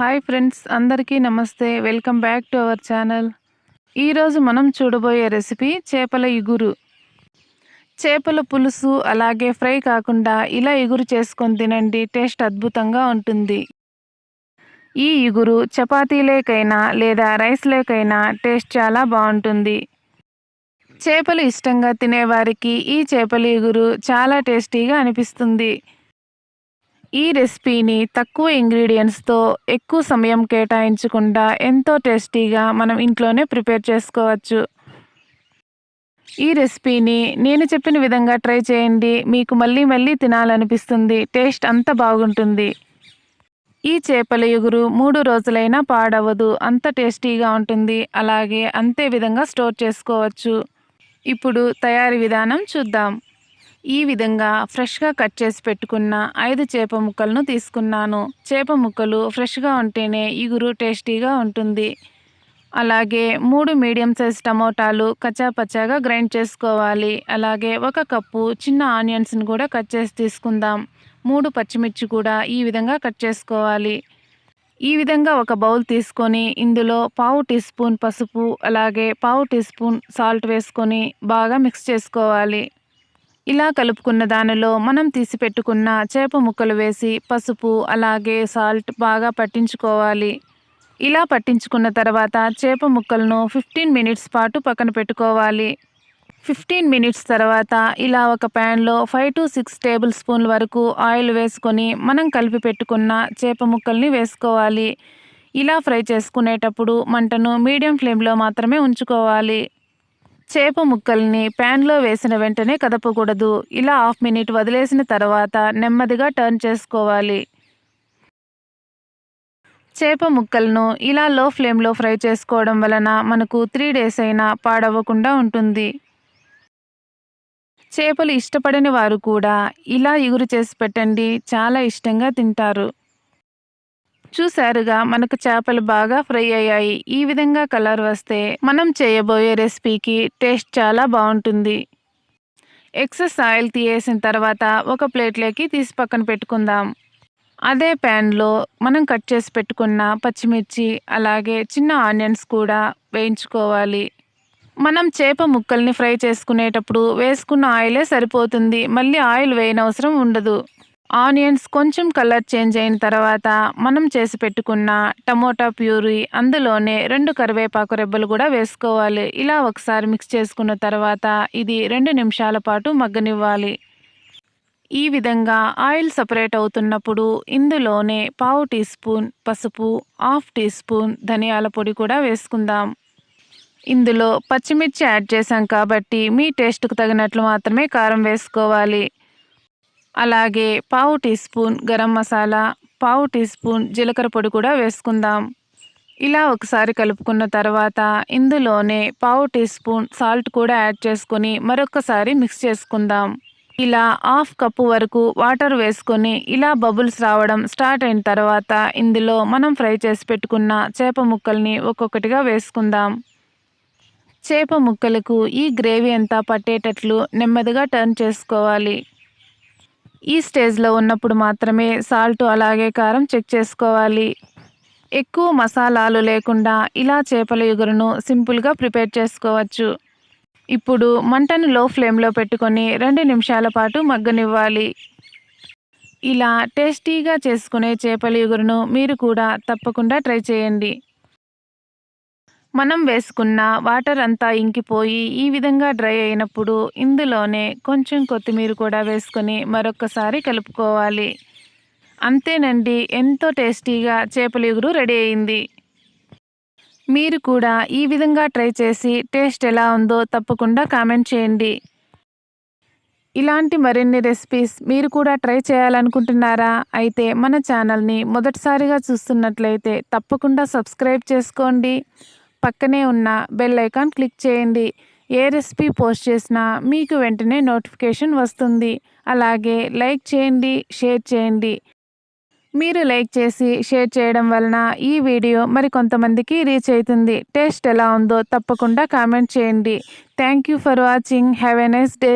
Hi friends అందరికీ నమస్తే. Welcome back to our channel ఈరోజు మనం చూడబోయే రెసిపీ చేపల ఇగురు. చేపల పులుసు అలాగే ఫ్రై కాకుండా ఇలా ఇగురు చేసుకొని తినండి. టేస్ట్ అద్భుతంగా ఉంటుంది. ఈ ఇగురు చపాతీలేకైనా లేదా రైస్లేకైనా టేస్ట్ చాలా బాగుంటుంది. చేపలు ఇష్టంగా తినేవారికి ఈ చేపల ఇగురు చాలా టేస్టీగా అనిపిస్తుంది. ఈ రెసిపీని తక్కువ ఇంగ్రీడియంట్స్తో ఎక్కువ సమయం కేటాయించకుండా ఎంతో టేస్టీగా మనం ఇంట్లోనే ప్రిపేర్ చేసుకోవచ్చు. ఈ రెసిపీని నేను చెప్పిన విధంగా ట్రై చేయండి. మీకు మళ్ళీ మళ్ళీ తినాలనిపిస్తుంది. టేస్ట్ అంత బాగుంటుంది. ఈ చేపల ఎగురు మూడు రోజులైనా పాడవదు. అంత టేస్టీగా ఉంటుంది. అలాగే అంతే విధంగా స్టోర్ చేసుకోవచ్చు. ఇప్పుడు తయారీ విధానం చూద్దాం. ఈ విధంగా ఫ్రెష్గా కట్ చేసి పెట్టుకున్న ఐదు చేప ముక్కలను తీసుకున్నాను. చేప ముక్కలు ఫ్రెష్గా ఉంటేనే ఇగురు టేస్టీగా ఉంటుంది. అలాగే మూడు మీడియం సైజ్ టమోటాలు కచ్చాపచ్చాగా గ్రైండ్ చేసుకోవాలి. అలాగే ఒక కప్పు చిన్న ఆనియన్స్ని కూడా కట్ చేసి తీసుకుందాం. మూడు పచ్చిమిర్చి కూడా ఈ విధంగా కట్ చేసుకోవాలి. ఈ విధంగా ఒక బౌల్ తీసుకొని ఇందులో పావు టీ స్పూన్ పసుపు అలాగే పావు టీ స్పూన్ సాల్ట్ వేసుకొని బాగా మిక్స్ చేసుకోవాలి. ఇలా కలుపుకున్న దానిలో మనం తీసిపెట్టుకున్న చేప ముక్కలు వేసి పసుపు అలాగే సాల్ట్ బాగా పట్టించుకోవాలి. ఇలా పట్టించుకున్న తర్వాత చేప ముక్కలను ఫిఫ్టీన్ మినిట్స్ పాటు పక్కన పెట్టుకోవాలి. ఫిఫ్టీన్ మినిట్స్ తర్వాత ఇలా ఒక ప్యాన్లో ఫైవ్ టు సిక్స్ టేబుల్ స్పూన్ల వరకు ఆయిల్ వేసుకొని మనం కలిపి పెట్టుకున్న చేప ముక్కల్ని వేసుకోవాలి. ఇలా ఫ్రై చేసుకునేటప్పుడు మంటను మీడియం ఫ్లేమ్లో మాత్రమే ఉంచుకోవాలి. చేప ముక్కల్ని ప్యాన్లో వేసిన వెంటనే కదపకూడదు. ఇలా హాఫ్ మినిట్ వదిలేసిన తర్వాత నెమ్మదిగా టర్న్ చేసుకోవాలి. చేప ముక్కలను ఇలా లో ఫ్లేమ్లో ఫ్రై చేసుకోవడం వలన మనకు త్రీ డేస్ అయినా పాడవకుండా ఉంటుంది. చేపలు ఇష్టపడని వారు కూడా ఇలా ఇగురు చేసి పెట్టండి. చాలా ఇష్టంగా తింటారు. చూసారుగా మనకు చేపలు బాగా ఫ్రై అయ్యాయి. ఈ విధంగా కలర్ వస్తే మనం చేయబోయే రెసిపీకి టేస్ట్ చాలా బాగుంటుంది. ఎక్సెస్ ఆయిల్ తీసేసిన తర్వాత ఒక ప్లేట్లోకి తీసి పక్కన పెట్టుకుందాం. అదే ప్యాన్లో మనం కట్ చేసి పెట్టుకున్న పచ్చిమిర్చి అలాగే చిన్న ఆనియన్స్ కూడా వేయించుకోవాలి. మనం చేప ముక్కల్ని ఫ్రై చేసుకునేటప్పుడు వేసుకున్న ఆయిలే సరిపోతుంది. మళ్ళీ ఆయిల్ వేయనవసరం ఉండదు. ఆనియన్స్ కొంచెం కలర్ చేంజ్ అయిన తర్వాత మనం చేసి పెట్టుకున్న టమోటా ప్యూరీ అందులోనే రెండు కరివేపాకు రెబ్బలు కూడా వేసుకోవాలి. ఇలా ఒకసారి మిక్స్ చేసుకున్న తర్వాత ఇది రెండు నిమిషాల పాటు మగ్గనివ్వాలి. ఈ విధంగా ఆయిల్ సపరేట్ అవుతున్నప్పుడు ఇందులోనే పావు టీ స్పూన్ పసుపు హాఫ్ టీ స్పూన్ ధనియాల పొడి కూడా వేసుకుందాం. ఇందులో పచ్చిమిర్చి యాడ్ చేసాం కాబట్టి మీ టేస్ట్కు తగినట్లు మాత్రమే కారం వేసుకోవాలి. అలాగే పావు టీ స్పూన్ గరం మసాలా పావు టీ స్పూన్ జీలకర్ర పొడి కూడా వేసుకుందాం. ఇలా ఒకసారి కలుపుకున్న తర్వాత ఇందులోనే పావు టీ స్పూన్ సాల్ట్ కూడా యాడ్ చేసుకొని మరొకసారి మిక్స్ చేసుకుందాం. ఇలా హాఫ్ కప్పు వరకు వాటర్ వేసుకొని ఇలా బబుల్స్ రావడం స్టార్ట్ అయిన తర్వాత ఇందులో మనం ఫ్రై చేసి పెట్టుకున్న చేప ముక్కల్ని ఒక్కొక్కటిగా వేసుకుందాం. చేప ముక్కలకు ఈ గ్రేవీ అంతా పట్టేటట్లు నెమ్మదిగా టర్న్ చేసుకోవాలి. ఈ స్టేజ్లో ఉన్నప్పుడు మాత్రమే సాల్ట్ అలాగే కారం చెక్ చేసుకోవాలి. ఎక్కువ మసాలాలు లేకుండా ఇలా చేపల ఎగురును సింపుల్గా ప్రిపేర్ చేసుకోవచ్చు. ఇప్పుడు మంటను లో ఫ్లేమ్లో పెట్టుకొని రెండు నిమిషాల పాటు మగ్గనివ్వాలి. ఇలా టేస్టీగా చేసుకునే చేపల ఎగురును మీరు కూడా తప్పకుండా ట్రై చేయండి. మనం వేసుకున్న వాటర్ అంతా ఇంకిపోయి ఈ విధంగా డ్రై అయినప్పుడు ఇందులోనే కొంచెం కొత్తిమీర కూడా వేసుకొని మరొకసారి కలుపుకోవాలి. అంతేనండి ఎంతో టేస్టీగా చేపల ఎగురు రెడీ అయింది. మీరు కూడా ఈ విధంగా ట్రై చేసి టేస్ట్ ఎలా ఉందో తప్పకుండా కామెంట్ చేయండి. ఇలాంటి మరిన్ని రెసిపీస్ మీరు కూడా ట్రై చేయాలనుకుంటున్నారా? అయితే మన ఛానల్ని మొదటిసారిగా చూస్తున్నట్లయితే తప్పకుండా సబ్స్క్రైబ్ చేసుకోండి. పక్కనే ఉన్న బెల్ ఐకాన్ క్లిక్ చేయండి. ఏ రెసిపీ పోస్ట్ చేసినా మీకు వెంటనే నోటిఫికేషన్ వస్తుంది. అలాగే లైక్ చేయండి షేర్ చేయండి. మీరు లైక్ చేసి షేర్ చేయడం వలన ఈ వీడియో మరి కొంతమందికి రీచ్ అవుతుంది. టేస్ట్ ఎలా ఉందో తప్పకుండా కామెంట్ చేయండి. Thank you for watching. Have a nice day.